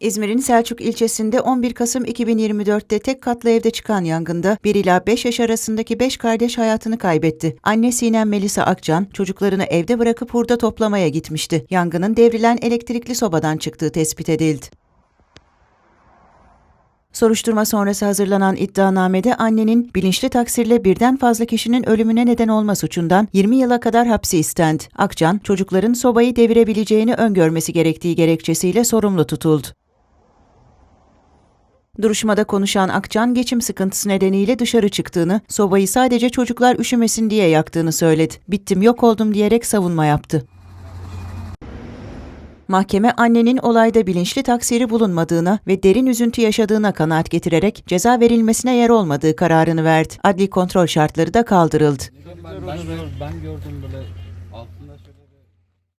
İzmir'in Selçuk ilçesinde 11 Kasım 2024'te tek katlı evde çıkan yangında 1 ila 5 yaş arasındaki 5 kardeş hayatını kaybetti. Anne Sinem Melisa Akcan çocuklarını evde bırakıp hurda toplamaya gitmişti. Yangının devrilen elektrikli sobadan çıktığı tespit edildi. Soruşturma sonrası hazırlanan iddianamede annenin bilinçli taksirle birden fazla kişinin ölümüne neden olma suçundan 20 yıla kadar hapsi istendi. Akcan, çocukların sobayı devirebileceğini öngörmesi gerektiği gerekçesiyle sorumlu tutuldu. Duruşmada konuşan Akcan, geçim sıkıntısı nedeniyle dışarı çıktığını, sobayı sadece çocuklar üşümesin diye yaktığını söyledi. Bittim yok oldum diyerek savunma yaptı. Mahkeme annenin olayda bilinçli taksiri bulunmadığına ve derin üzüntü yaşadığına kanaat getirerek ceza verilmesine yer olmadığı kararını verdi. Adli kontrol şartları da kaldırıldı. Ben, ben, ben gördüm böyle